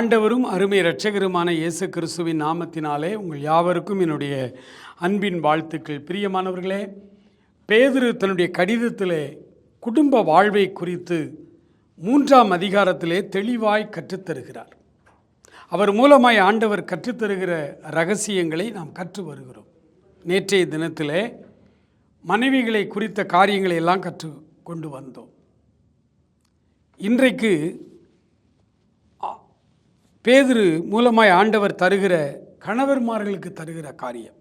ஆண்டவரும் அருமை இரட்சகருமான இயேசு கிறிஸ்துவின் நாமத்தினாலே உங்கள் யாவருக்கும் என்னுடைய அன்பின் வாழ்த்துக்கள். பிரியமானவர்களே பேதுரு தன்னுடைய கடிதத்திலே குடும்ப வாழ்வை குறித்து மூன்றாம் அதிகாரத்திலே தெளிவாய் கற்றுத்தருகிறார். அவர் மூலமாய் ஆண்டவர் கற்றுத்தருகிற ரகசியங்களை நாம் கற்று வருகிறோம். நேற்றைய தினத்திலே மனைவிகளை குறித்த காரியங்களை எல்லாம் கற்று கொண்டு வந்தோம். இன்றைக்கு பேதுரு மூலமாய் ஆண்டவர் தருகிற கணவர்மார்களுக்கு தருகிற காரியம்.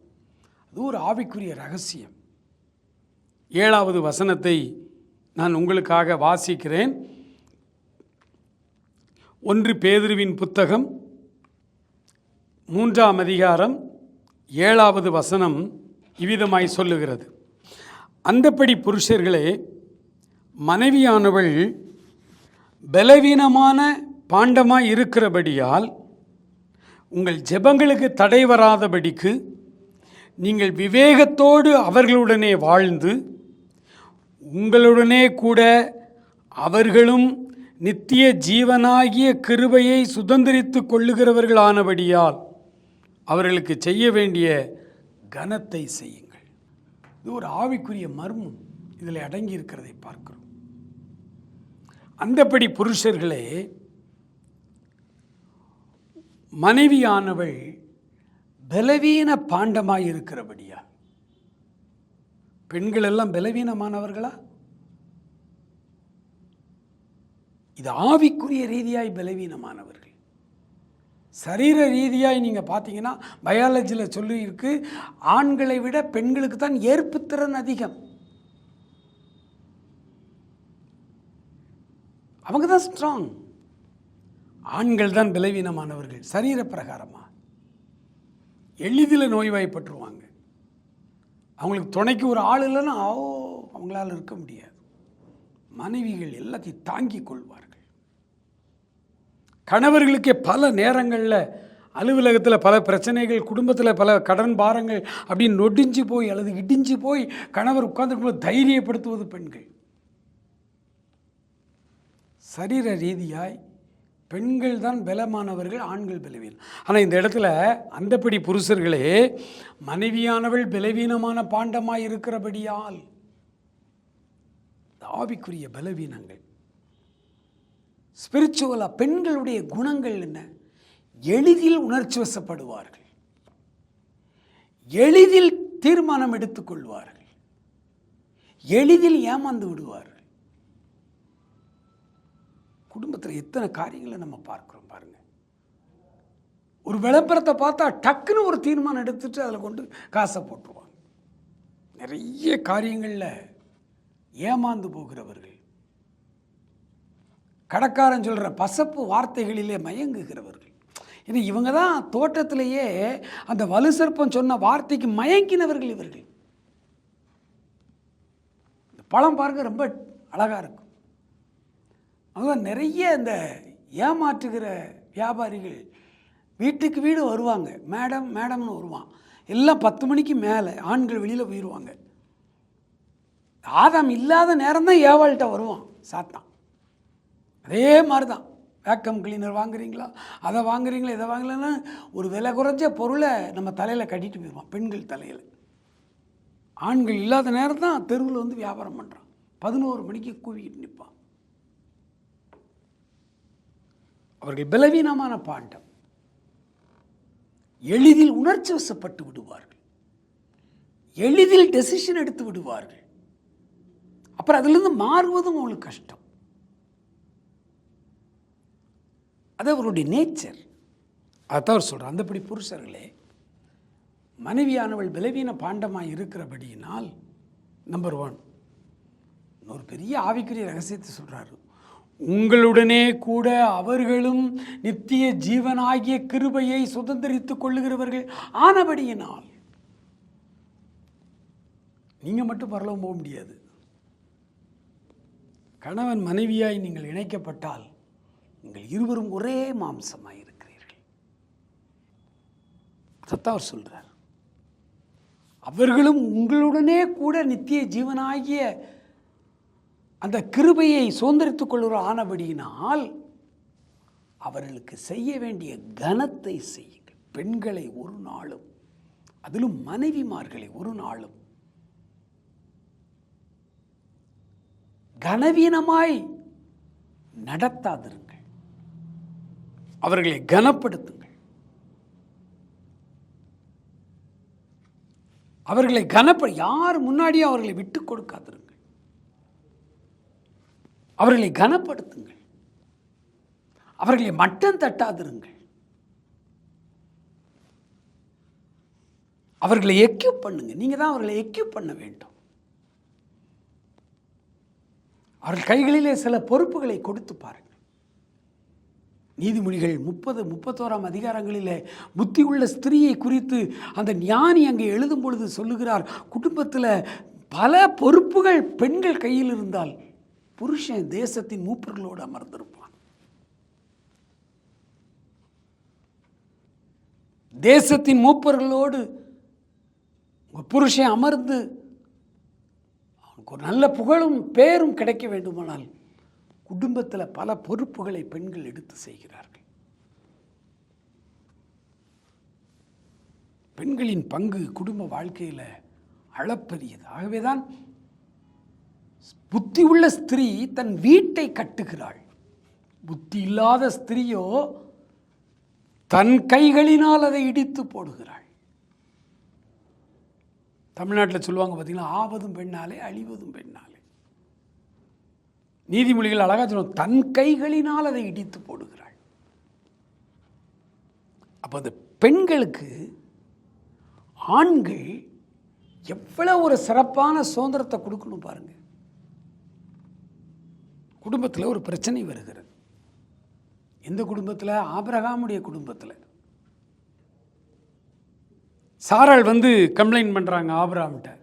அது ஒரு ஆவிக்குரிய ரகசியம். ஏழாவது வசனத்தை நான் உங்களுக்காக வாசிக்கிறேன். ஒன்று பேதுருவின் புத்தகம் மூன்றாம் அதிகாரம் ஏழாவது வசனம் இவ்விதமாய் சொல்லுகிறது. அந்தப்படி புருஷர்களே மனைவியானவள் பலவீனமான பாண்டமாக இருக்கிறபடியால் உங்கள் ஜெபங்களுக்கு தடை வராதபடிக்கு நீங்கள் விவேகத்தோடு அவர்களுடனே வாழ்ந்து உங்களுடனே கூட அவர்களும் நித்திய ஜீவனாகிய கிருபையை சுதந்திரித்து கொள்ளுகிறவர்களானபடியால் அவர்களுக்கு செய்ய வேண்டிய கனத்தை செய்யுங்கள். இது ஒரு ஆவிக்குரிய மர்மம். இதில் அடங்கி இருக்கிறதை பார்க்கிறோம். அந்தப்படி புருஷர்களே மனைவியானவள் பலவீன பாண்டமாக இருக்கிறபடியா பெண்கள் எல்லாம் பலவீனமானவர்களா? இது ஆவிக்குரிய ரீதியாய் பலவீனமானவர்கள். சரீர ரீதியாய் நீங்கள் பார்த்தீங்கன்னா பயாலஜியில் சொல்லியிருக்கு ஆண்களை விட பெண்களுக்கு தான் ஏற்புத்திறன் அதிகம். அவங்க தான் ஸ்ட்ராங் ஆண்கள் தான் பலவீனமானவர்கள். சரீர பிரகாரமாக எளிதில் நோய்வாய்ப்பட்டுருவாங்க. அவங்களுக்கு துணைக்கு ஒரு ஆள் இல்லைன்னா ஓ அவங்களால இருக்க முடியாது. மனைவிகள் எல்லாத்தையும் தாங்கிக் கொள்வார்கள். கணவர்களுக்கே பல நேரங்களில் அலுவலகத்தில் பல பிரச்சனைகள் குடும்பத்தில் பல கடன் பாரங்கள் அப்படின்னு நொடிஞ்சு போய் அல்லது இடிஞ்சு போய் கணவர் உட்கார்ந்துருக்கும்போது தைரியப்படுத்துவது பெண்கள். சரீர ரீதியாய் பெண்கள் தான் பலமானவர்கள் ஆண்கள் பலவீனம் ஆனால் இந்த இடத்துல அந்தப்படி புருஷர்களே மனைவியானவள் பலவீனமான பாண்டமாக இருக்கிறபடியால் ஆவிக்குரிய பலவீனங்கள். ஸ்பிரிச்சுவலாக பெண்களுடைய குணங்கள் என்ன? எளிதில் உணர்ச்சி வசப்படுவார்கள். எளிதில் தீர்மானம் எடுத்துக்கொள்வார்கள். எளிதில் ஏமாந்து விடுவார்கள். குடும்பத்தில் எத்தனை காரியங்களை நம்ம பார்க்குறோம் பாருங்க. ஒரு விளம்பரத்தை பார்த்தா டக்குன்னு ஒரு தீர்மானம் எடுத்துட்டு அதில் கொண்டு காசை போட்டுருவாங்க. நிறைய காரியங்களில் ஏமாந்து போகிறவர்கள் கடக்காரன் சொல்கிற பசப்பு வார்த்தைகளிலே மயங்குகிறவர்கள். இது இவங்க தான் தோட்டத்திலேயே அந்த வலு சர்ப்பம் சொன்ன வார்த்தைக்கு மயங்கினவர்கள் இவர்கள். இந்த பழம் பாருங்க ரொம்ப அழகாக இருக்கும். அதுதான் நிறைய இந்த ஏமாற்றுகிற வியாபாரிகள் வீட்டுக்கு வீடு வருவாங்க. மேடம் மேடம்னு வருவான். எல்லாம் பத்து மணிக்கு மேலே ஆண்கள் வெளியில் போயிடுவாங்க ஆதாம் இல்லாத நேரம் தான் ஏவாள்கிட்ட வருவான். சாத்தான். அதே மாதிரி தான் வேக்கம் கிளீனர் வாங்குறீங்களா? அதை வாங்குறீங்களா இதை வாங்கலைன்னா ஒரு விலை குறைஞ்ச பொருளை நம்ம தலையில் கட்டிட்டு போயிடுவான் பெண்கள் தலையில். ஆண்கள் இல்லாத நேரம் தான் தெருவில் வந்து வியாபாரம் பண்ணுறான் பதினோரு மணிக்கு கூவிக்கிட்டு நிற்பான். அவர்கள் பலவீனமான பாண்டம். எளிதில் உணர்ச்சி வசப்பட்டு விடுவார்கள். எளிதில் டெசிஷன் எடுத்து விடுவார்கள். அப்புறம் அதிலிருந்து மாறுவதும் அவங்களுக்கு கஷ்டம். அது அவருடைய நேச்சர் அதான் அவர் சொல்கிறார் அந்தப்படி புருஷர்களே மனைவியானவள் பலவீன பாண்டமாக இருக்கிறபடியினால் நம்பர் ஒன் இன்னொரு பெரிய ஆவிக்குரிய ரகசியத்தை சொல்கிறாரு உங்களுடனே கூட அவர்களும் நித்திய ஜீவனாகிய கிருபையை சுதந்திரித்துக் கொள்ளுகிறவர்கள் ஆனபடியினால். நீங்கள் மட்டும் பரலவும் போக முடியாது. கணவன் மனைவியாய் நீங்கள் இணைக்கப்பட்டால் நீங்கள் இருவரும் ஒரே மாம்சமாக இருக்கிறீர்கள். அதைத்தான் சொல்றார். அவர்களும் உங்களுடனே கூட நித்திய ஜீவனாகிய அந்த கிருபையை சுதந்திரித்துக் கொள்கிற ஆனபடியினால் அவர்களுக்கு செய்ய வேண்டிய கனத்தை செய்யுங்கள். பெண்களை ஒரு நாளும் அதிலும் மனைவிமார்களை ஒரு நாளும் கனவீனமாய் நடத்தாதிருங்கள். அவர்களை கனப்படுத்துங்கள். அவர்களை கனப்ப யார் முன்னாடியும் அவர்களை விட்டு கொடுக்காதிருங்கள். அவர்களை கனப்படுத்துங்கள். அவர்களை மட்டம் தட்டாதிருங்கள். அவர்களை எக்யூப் பண்ணுங்க. நீங்கள் தான் அவர்களை எக்யூப் பண்ண வேண்டும். அவர்கள் கைகளிலே சில பொறுப்புகளை கொடுத்து பாருங்கள். நீதிமொழிகள் முப்பது முப்பத்தோராம் அதிகாரங்களிலே புத்தி உள்ள ஸ்திரீயை குறித்து அந்த ஞானி அங்கே எழுதும் பொழுது சொல்லுகிறார் குடும்பத்தில் பல பொறுப்புகள் பெண்கள் கையில் இருந்தால் புருஷன் தேசத்தின் மூப்பர்களோடு அமர்ந்திருப்பான். தேசத்தின் மூப்பர்களோடு உங்கள் புருஷன் அமர்ந்து அவனுக்கு ஒரு நல்ல புகழும் பேரும் கிடைக்க வேண்டுமானால் குடும்பத்தில் பல பொறுப்புகளை பெண்கள் எடுத்து செய்கிறார்கள். பெண்களின் பங்கு குடும்ப வாழ்க்கையில் அளப்பரியது. ஆகவே தான் புத்தி உள்ள ஸ்திரீ தன் வீட்டை கட்டுகிறாள். புத்தி இல்லாத ஸ்திரீயோ தன் கைகளினால் அதை இடித்து போடுகிறாள். தமிழ்நாட்டில் சொல்லுவாங்க பார்த்தீங்கன்னா ஆவதும் பெண்ணாலே அழிவதும் பெண்ணாலே. நீதிமொழிகள் அழகாக சொல்லுவோம் தன் கைகளினால் அதை இடித்து போடுகிறாள். அப்போ அந்த பெண்களுக்கு ஆண்கள் எவ்வளோ ஒரு சிறப்பான சுதந்திரத்தை கொடுக்கணும் பாருங்கள் குடும்பத்தில் ஒரு பிரச்சனை வருகிறது. எந்த குடும்பத்தில்? ஆபிரகாமுடைய குடும்பத்தில். சாராள் வந்து கம்ப்ளைண்ட் பண்ணுறாங்க ஆபிரகாம்கிட்ட.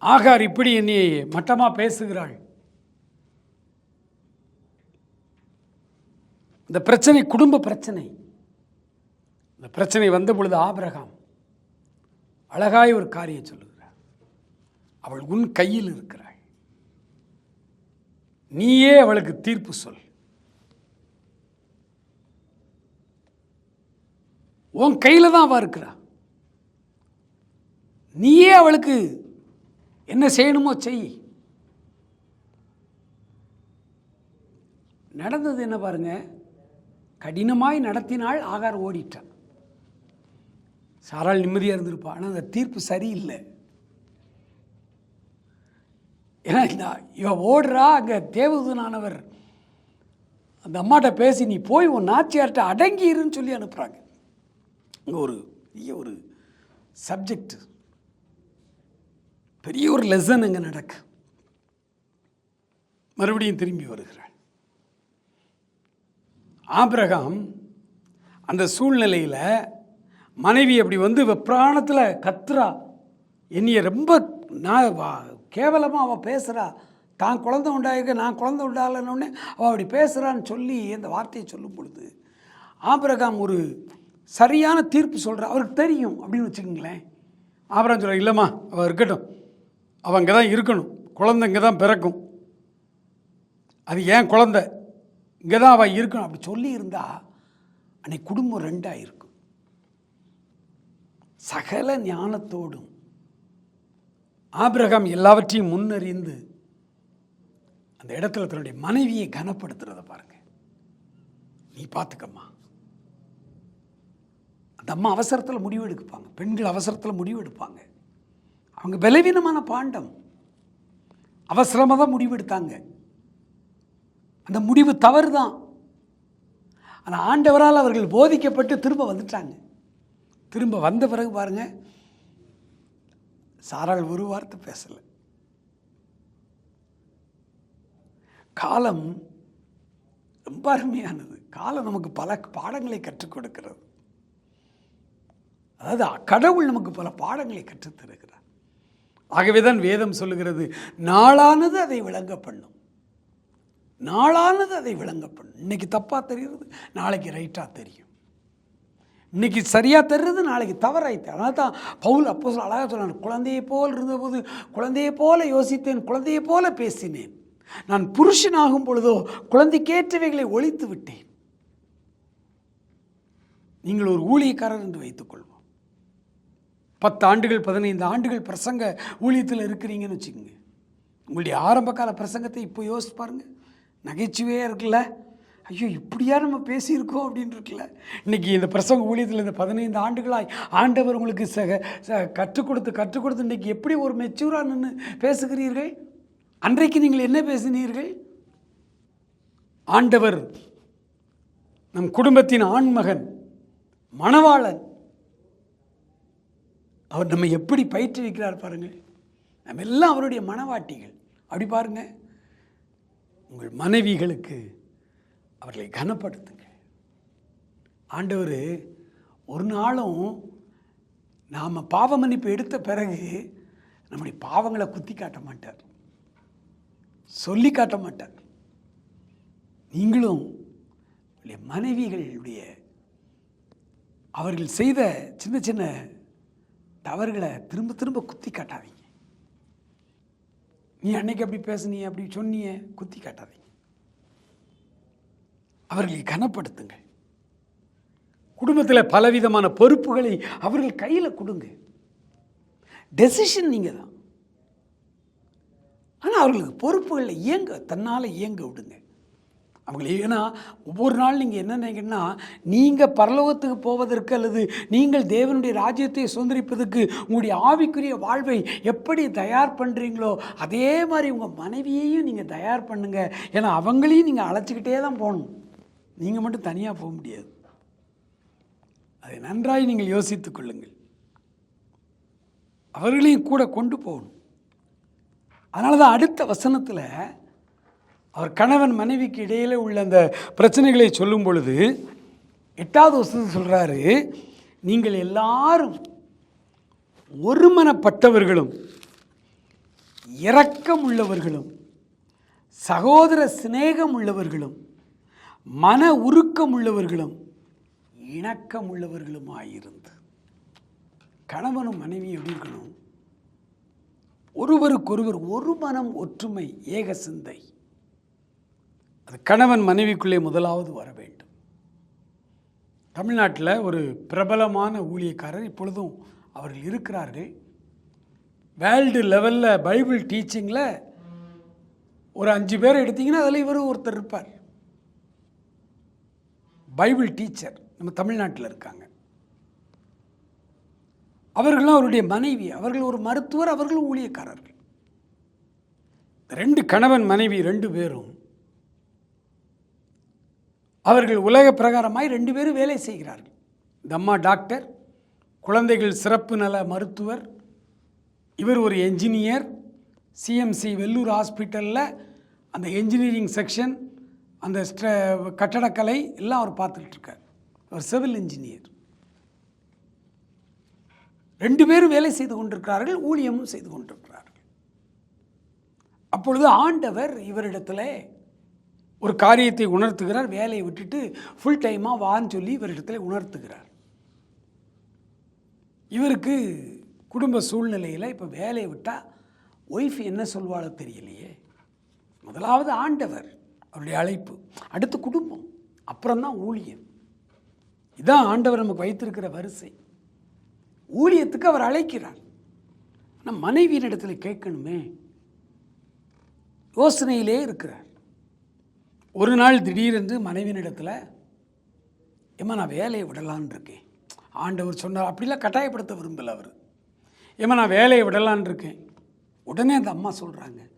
ஆகார் இப்படி என்னை மட்டமாக பேசுகிறாள். இந்த பிரச்சனை குடும்ப பிரச்சனை. இந்த பிரச்சனை வந்த பொழுது ஆபிரகாம் அழகாய் ஒரு காரியம் சொல்லுங்கள் அவள் உன் கையில் இருக்கிறாள் நீயே அவளுக்கு தீர்ப்பு சொல். உன் கையில் தான் அவள் இருக்கிறா. நீயே அவளுக்கு என்ன செய்யணுமோ செய். நடந்தது என்ன பாருங்க? கடினமாய் நடத்தினாள் ஆகார் ஓடிட்டான். சாரால் நிம்மதியாக இருந்திருப்பா. ஆனால் அந்த தீர்ப்பு சரியில்லை. ஏன்னா இந்த இவன் ஓடுறா அங்கே தேவதூதனானவர். அந்த அம்மாட்ட பேசி நீ போய் உன் நாச்சியார்கிட்ட அடங்கி இருன்னு சொல்லி அனுப்புகிறாங்க இங்கே ஒரு பெரிய ஒரு சப்ஜெக்ட் பெரிய ஒரு லெசன் அங்கே நடக்கு. மறுபடியும் திரும்பி வருகிறாள். ஆபிரகாம் அந்த சூழ்நிலையில் மனைவி அப்படி வந்து வெப்ராணத்தில் கத்துறா. என்னைய ரொம்ப நான் கேவலமாக அவள் பேசுகிறா தான் குழந்தை உண்டாயிருக்க நான் குழந்தை உண்டாகலன்னொடனே அவள் அப்படி பேசுகிறான்னு சொல்லி அந்த வார்த்தையை சொல்லும் பொழுது ஆபிரகாம் ஒரு சரியான தீர்ப்பு சொல்கிறா அவருக்கு தெரியும் அப்படின்னு வச்சுக்கோங்களேன். ஆபிரகாம் சொல்ல இல்லைம்மா அவள் இருக்கட்டும். அவள் இங்கே தான் இருக்கணும். குழந்தை இங்கே தான் பிறக்கும். அது ஏன் குழந்தை? இங்கே தான் அவள் இருக்கணும். அப்படி சொல்லியிருந்தா அன்னைக்கு குடும்பம் ரெண்டாக இருக்கும் சகல ஞானத்தோடும் ஆபிரகாம் எல்லாவற்றையும் முன்னறிந்து அந்த இடத்துல தன்னுடைய மனைவியை கனப்படுத்துறத பாருங்க. நீ பார்த்துக்கம்மா. அந்த அம்மா அவசரத்தில் முடிவு எடுப்பாங்க. பெண்கள் அவசரத்தில் முடிவு எடுப்பாங்க. அவங்க பலவீனமான பாண்டம். அவசரமாக தான் முடிவு எடுத்தாங்க. அந்த முடிவு தவறு தான் ஆனால் ஆண்டவரால் அவர்கள் போதிக்கப்பட்டு திரும்ப வந்துட்டாங்க. திரும்ப வந்த பிறகு பாருங்கள் சாரால் ஒரு வார்த்தை பேசலை. காலம் ரொம்ப அருமையானது. காலம் நமக்கு பல பாடங்களை கற்றுக் கொடுக்கிறது. அதாவது கடவுள் நமக்கு பல பாடங்களை கற்றுத் தருகிறார். ஆகவே தான் வேதம் சொல்லுகிறது நாளானது அதை விளங்க பண்ணும். நாளானது அதை விளங்க பண்ணும். இன்னைக்கு தப்பாக தெரிகிறது நாளைக்கு ரைட்டாக தெரியும். இன்னைக்கு சரியாக தெரிறது நாளைக்கு தவறாயிட்டு அதனால தான் பவுல் அப்போ சொல்ல அழகாக சொன்னான் குழந்தையை போல் இருந்தபோது குழந்தையை போல யோசித்தேன் குழந்தையை போல பேசினேன். நான் புருஷனாகும் பொழுதோ குழந்தைக்கேற்றவைகளை ஒழித்து விட்டேன். நீங்கள் ஒரு ஊழியக்காரர் என்று வைத்துக்கொள்வோம் பத்து ஆண்டுகள் பதினைந்து ஆண்டுகள் பிரசங்க ஊழியத்தில் இருக்கிறீங்கன்னு வச்சுக்கோங்க. உங்களுடைய ஆரம்ப கால பிரசங்கத்தை இப்போ யோசிச்சு பாருங்க. நகைச்சுவையாக இருக்குல்ல? ஐயோ இப்படியா நம்ம பேசியிருக்கோம் அப்படின்னு இருக்குல்ல இன்னைக்கு இந்த பிரசங்க ஊழியத்தில் இந்த பதினைந்து ஆண்டுகளாய் ஆண்டவர் உங்களுக்கு ச ச- கற்றுக் கொடுத்து கற்றுக் கொடுத்து இன்றைக்கி எப்படி ஒரு மெச்சூராக நின்று பேசுகிறீர்கள்? அன்றைக்கு நீங்கள் என்ன பேசினீர்கள்? ஆண்டவர் நம் குடும்பத்தின் ஆண்மகன் மணவாளன் அவர் நம்ம எப்படி பயிற்றுவிக்கிறார் பாருங்கள். நம்ம எல்லாம் அவருடைய மனவாட்டிகள் அப்படி பாருங்க உங்கள் மனைவிகளுக்கு அவர்களை கனப்படுத்துங்க. ஆண்டவர் ஒரு நாளும் நாம் பாவ மன்னிப்பு எடுத்த பிறகு நம்முடைய பாவங்களை குத்தி காட்ட மாட்டார். சொல்லி காட்ட மாட்டார். நீங்களும் உங்களுடைய மனைவிகளுடைய அவர்கள் செய்த சின்ன சின்ன தவறுகளை திரும்ப திரும்ப குத்தி காட்டாதீங்க. நீ அன்னைக்கு அப்படி பேசுனிய அப்படி சொன்னிய குத்தி காட்டாதீங்க. அவர்களை கனப்படுத்துங்கள். குடும்பத்தில் பலவிதமான பொறுப்புகளை அவர்கள் கையில் கொடுங்க. டெசிஷன் நீங்கள் தான் ஆனால் அவர்களுக்கு பொறுப்புகளில் இயங்க தன்னால் இயங்க விடுங்க. அவங்களை ஏன்னா ஒவ்வொரு நாள் நீங்கள் என்ன நினைக்கிறீங்கன்னா நீங்கள் பரலோகத்துக்கு போவதற்கு அல்லது நீங்கள் தேவனுடைய ராஜ்யத்தை சுதந்திரிப்பதற்கு உங்களுடைய ஆவிக்குரிய வாழ்வை எப்படி தயார் பண்ணுறீங்களோ அதே மாதிரி உங்கள் மனைவியையும் நீங்கள் தயார் பண்ணுங்கள் ஏன்னா அவங்களையும் நீங்கள் அழைச்சிக்கிட்டே தான் போகணும். நீங்கள் மட்டும் தனியாக போக முடியாது. அதை நன்றாய் நீங்கள் யோசித்துக் கொள்ளுங்கள். அவர்களையும் கூட கொண்டு போகணும். அதனால தான் அடுத்த வசனத்தில் அவர் கணவன் மனைவிக்கு இடையில் உள்ள அந்த பிரச்சனைகளை சொல்லும் பொழுது எட்டாவது வசனத்தில் சொல்கிறாரு நீங்கள் எல்லாரும் ஒருமனப்பட்டவர்களும் இரக்கம் உள்ளவர்களும் சகோதர சிநேகம் உள்ளவர்களும் மன உருக்கம் உள்ளவர்களும் இணக்கம் உள்ளவர்களுமாயிருந்து. கணவனும் மனைவியும் எப்படி இருக்கணும்? ஒருவருக்கொருவர் ஒரு மனம் ஒற்றுமை ஏக சிந்தை. அது கணவன் மனைவிக்குள்ளே முதலாவது வர வேண்டும். தமிழ்நாட்டில் ஒரு பிரபலமான ஊழியக்காரர் இப்பொழுதும் அவர்கள் இருக்கிறார்கள். வேர்ல்டு லெவலில் பைபிள் டீச்சிங்கில் ஒரு அஞ்சு பேர் எடுத்தீங்கன்னா அதில் இவர் ஒருத்தர் இருப்பார். பைபிள் டீச்சர் நம்ம தமிழ்நாட்டில் இருக்காங்க. அவர்களும் அவருடைய மனைவி அவர்கள் ஒரு மருத்துவர் அவர்களும் ஊழியக்காரர்கள். ரெண்டு கணவன் மனைவி ரெண்டு பேரும். அவர்கள் உலக பிரகாரமாய் ரெண்டு பேரும் வேலை செய்கிறார்கள். இந்த அம்மா டாக்டர் குழந்தைகள் சிறப்பு நல மருத்துவர் இவர் ஒரு என்ஜினியர் சிஎம்சி வெல்லூர் ஹாஸ்பிட்டலில் அந்த என்ஜினியரிங் செக்ஷன் அந்த ஸ்ட்ர கட்டடக்கலை எல்லாம் அவர் பார்த்துட்ருக்கார் அவர் சிவில் இன்ஜினியர். ரெண்டு பேரும் வேலை செய்து கொண்டிருக்கிறார்கள் ஊழியமும் செய்து கொண்டிருக்கிறார்கள். அப்பொழுது ஆண்டவர் இவரிடத்தில் ஒரு காரியத்தை உணர்த்துகிறார் வேலையை விட்டுட்டு ஃபுல் டைமாக வான்னு சொல்லி இவரிடத்தில் உணர்த்துகிறார். இவருக்கு குடும்ப சூழ்நிலையில் இப்போ வேலையை விட்டால் ஒய்ஃப் என்ன சொல்வாளோ தெரியலையே. முதலாவது ஆண்டவர். அவருடைய அழைப்பு. அடுத்து குடும்பம். அப்புறம்தான் ஊழியம் இதான் ஆண்டவர் நமக்கு வைத்திருக்கிற வரிசை. ஊழியத்துக்கு அவர் அழைக்கிறார். ஆனால் மனைவியினிடத்தில் கேட்கணுமே? யோசனையிலே இருக்கிறார். ஒரு நாள் திடீரென்று மனைவியினிடத்தில் ஏம்மா நான் வேலையை விடலான்னு இருக்கேன். ஆண்டவர் சொன்னார். அப்படிலாம் கட்டாயப்படுத்த விரும்பல அவர். ஏம்மா நான் வேலையை விடலான் இருக்கேன். உடனே அந்த அம்மா சொல்கிறாங்க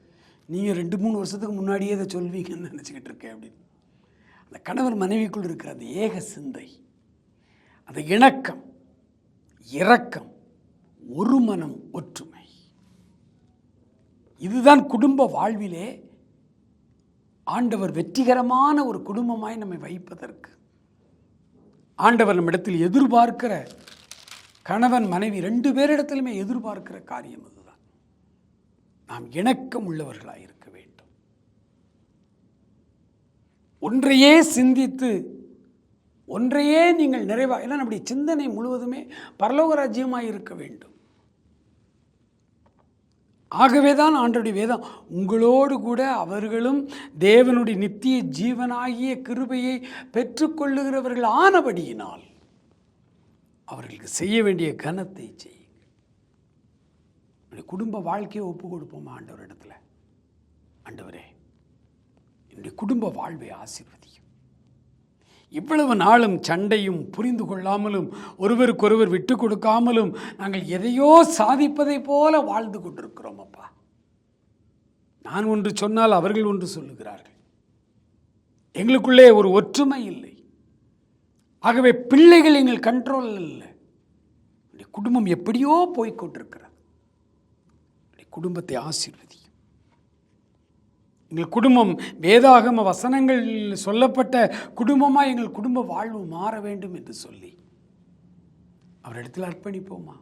நீங்கள் ரெண்டு மூணு வருஷத்துக்கு முன்னாடியே இதை சொல்வீங்கன்னு நினச்சிக்கிட்டு இருக்கேன் அப்படின்னு. அந்த கணவர் மனைவிக்குள் இருக்கிற அந்த ஏக சிந்தை அந்த இணக்கம் இரக்கம் ஒரு மனம் ஒற்றுமை. இதுதான் குடும்ப வாழ்விலே ஆண்டவர் வெற்றிகரமான ஒரு குடும்பமாய் நம்மை வைப்பதற்கு. ஆண்டவர் நம்மிடத்தில் எதிர்பார்க்கிற கணவன் மனைவி ரெண்டு பேரிடத்திலுமே எதிர்பார்க்கிற காரியம் அது. நாம் இணக்கம் உள்ளவர்களாக இருக்க வேண்டும். ஒன்றையே சிந்தித்து ஒன்றையே நீங்கள் நிறைவா ஏன்னா நம்முடைய சிந்தனை முழுவதுமே பரலோக ராஜ்யமாக இருக்க வேண்டும். ஆகவே தான் ஆண்டருடைய வேதம் உங்களோடு கூட அவர்களும் தேவனுடைய நித்திய ஜீவனாகிய கிருபையை பெற்றுக்கொள்ளுகிறவர்கள் ஆனபடியினால் அவர்களுக்கு செய்ய வேண்டிய கனத்தை செய்யும் என்னுடைய குடும்ப வாழ்க்கையை ஒப்பு கொடுப்போமா ஆண்டவரிடத்துல ஆண்டவரே என்னுடைய குடும்ப வாழ்வை ஆசீர்வதியும். இவ்வளவு நாளும் சண்டையும் புரிந்து கொள்ளாமலும் ஒருவருக்கொருவர் விட்டு கொடுக்காமலும் நாங்கள் எதையோ சாதிப்பதை போல வாழ்ந்து கொண்டிருக்கிறோம் அப்பா. நான் ஒன்று சொன்னால் அவர்கள் ஒன்று சொல்லுகிறார்கள். எங்களுக்குள்ளே ஒரு ஒற்றுமை இல்லை. ஆகவே பிள்ளைகள் எங்கள் கண்ட்ரோல் இல்லை. என்னுடைய குடும்பம் எப்படியோ போய்க்கொண்டிருக்கிறது குடும்பத்தை ஆசீர்வதியும். எங்கள் குடும்பம் வேதாகம வசனங்கள் சொல்லப்பட்ட குடும்பமாக எங்கள் குடும்ப வாழ்வு மாற வேண்டும் என்று சொல்லி அவரிடத்தில் அர்ப்பணிப்போமா?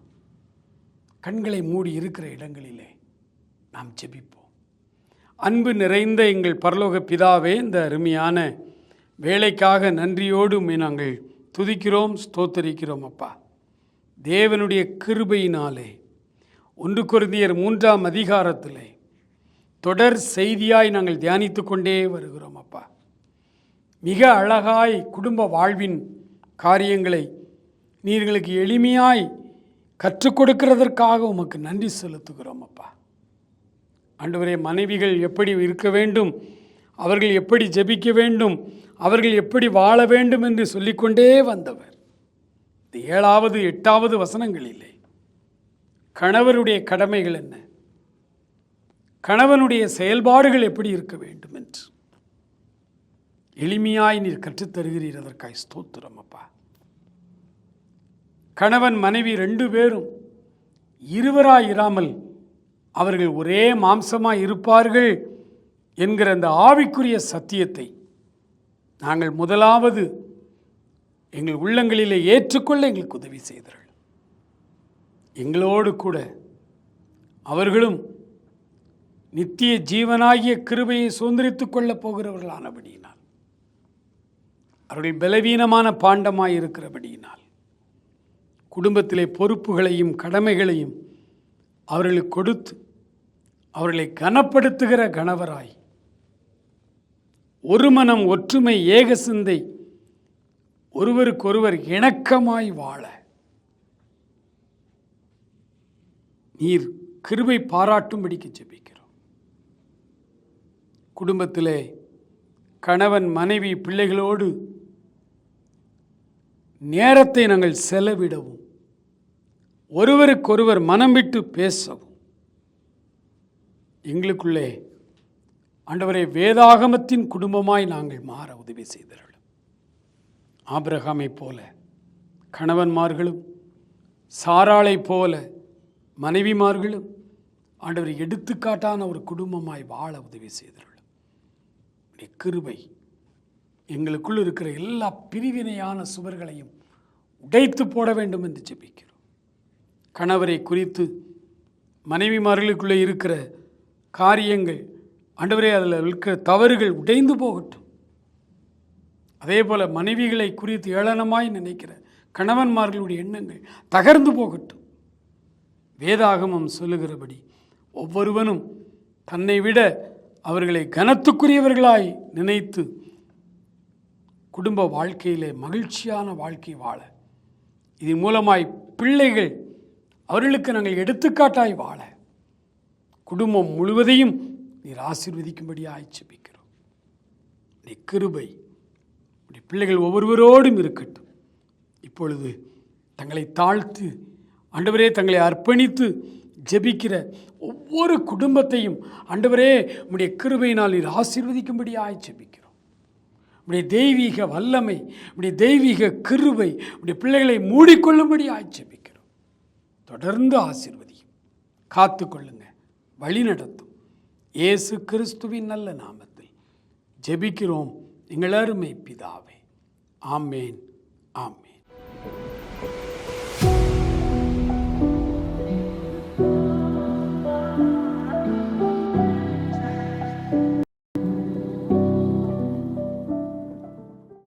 கண்களை மூடி இருக்கிற இடங்களிலே நாம் ஜெபிப்போம். அன்பு நிறைந்த எங்கள் பரலோக பிதாவே இந்த அருமையான வேலைக்காக நன்றியோடு நாங்கள் துதிக்கிறோம் ஸ்தோத்தரிக்கிறோம் அப்பா. தேவனுடைய கிருபையினாலே ஒன்று குருந்தியர் மூன்றாம் அதிகாரத்தில். தொடர் செய்தியாய் நாங்கள் தியானித்து கொண்டே வருகிறோம் அப்பா. மிக அழகாய் குடும்ப வாழ்வின் காரியங்களை நீர்களுக்கு எளிமையாய் கற்றுக் கொடுக்கிறதற்காக உமக்கு நன்றி செலுத்துகிறோம் அப்பா. ஆண்டவரே மனைவிகள் எப்படி இருக்க வேண்டும் அவர்கள் எப்படி ஜெபிக்க வேண்டும் அவர்கள் எப்படி வாழ வேண்டும் என்று சொல்லிக்கொண்டே வந்தவர். இந்த ஏழாவது எட்டாவது வசனங்களிலே கணவருடைய கடமைகள் என்ன? கணவனுடைய செயல்பாடுகள் எப்படி இருக்க வேண்டும் என்று. எளிமையாய் நீர் கற்றுத்தருகிறீர் அதற்காய் ஸ்தோத்திரம் அப்பா. கணவன் மனைவி ரெண்டு பேரும் இருவராய் இராமல் அவர்கள் ஒரே மாம்சமாய் இருப்பார்கள் என்கிற அந்த ஆவிக்குரிய சத்தியத்தை நாங்கள் முதலாவது எங்கள் உள்ளங்களிலே ஏற்றுக்கொள்ள எங்களுக்கு உதவி செய்தார்கள் எங்களோடு கூட அவர்களும் நித்திய ஜீவனாகிய கிருபையை சுதந்திரித்துக் கொள்ளப் போகிறவர்களானபடியினால் அவர்கள் பலவீனமான பாண்டமாய் இருக்கிறபடியினால் குடும்பத்திலே பொறுப்புகளையும் கடமைகளையும் அவர்களுக்கு கொடுத்து அவர்களை கனப்படுத்துகிற கணவராய் ஒரு மனம் ஒற்றுமை ஏக சிந்தை ஒருவருக்கொருவர் இணக்கமாய் வாழ நீர் கிருபை பாராட்டும்படிக்கு ஜெபிக்கிறோம். குடும்பத்திலே கணவன் மனைவி பிள்ளைகளோடு நேரத்தை நாங்கள் செலவிடவும் ஒருவருக்கொருவர் மனம் விட்டு பேசவும். எங்களுக்குள்ளே ஆண்டவரே வேதாகமத்தின் குடும்பமாய் நாங்கள் மாற உதவி செய்தார்கள் ஆபிரகாமை போல கணவன்மார்களும் சாராளை போல மனைவிமார்களும் ஆண்டவரை எடுத்துக்காட்டான ஒரு குடும்பமாய் வாழ உதவி செய்தார்கள் கிருபை எங்களுக்குள் இருக்கிற எல்லா பிரிவினையான சுவர்களையும் உடைத்து போட வேண்டும் என்று ஜெபிக்கிறோம். கணவரை குறித்து மனைவிமார்களுக்குள்ளே இருக்கிற காரியங்கள் ஆண்டவரே அதில் இருக்கிற தவறுகள் உடைந்து போகட்டும். அதே போல் மனைவிகளை குறித்து ஏளனமாய் நினைக்கிற கணவன்மார்களுடைய எண்ணங்கள் தகர்ந்து போகட்டும். வேதாகமம் சொல்லுகிறபடி ஒவ்வொருவனும் தன்னை விட அவர்களை கனத்துக்குரியவர்களாய் நினைத்து குடும்ப வாழ்க்கையிலே மகிழ்ச்சியான வாழ்க்கை வாழ. இதன் மூலமாய் பிள்ளைகள் அவர்களுக்கு நாங்கள் எடுத்துக்காட்டாய் வாழ. குடும்பம் முழுவதையும் நீர் ஆசீர்வதிக்கும்படி ஆய்ச்சிப்பிக்கிறோம் நீ கிருபை உடைய பிள்ளைகள் ஒவ்வொருவரோடும் இருக்கட்டும். இப்பொழுது தங்களை தாழ்த்து ஆண்டவரே தங்களை அர்ப்பணித்து ஜெபிக்கிற ஒவ்வொரு குடும்பத்தையும் ஆண்டவரே உடைய கிருபையினால் நீர் ஆசீர்வதிக்கும்படி ஜெபிக்கிறோம். உடைய தெய்வீக வல்லமை உடைய தெய்வீக கிருபை உடைய பிள்ளைகளை மூடிக்கொள்ளும்படி ஜெபிக்கிறோம். தொடர்ந்து ஆசீர்வதியும். காத்து கொள்ளுங்க வழி நடத்தும். இயேசு கிறிஸ்துவின் நல்ல நாமத்தில் ஜெபிக்கிறோம். எங்கள் அருமை பிதாவே. ஆமேன். ஆம்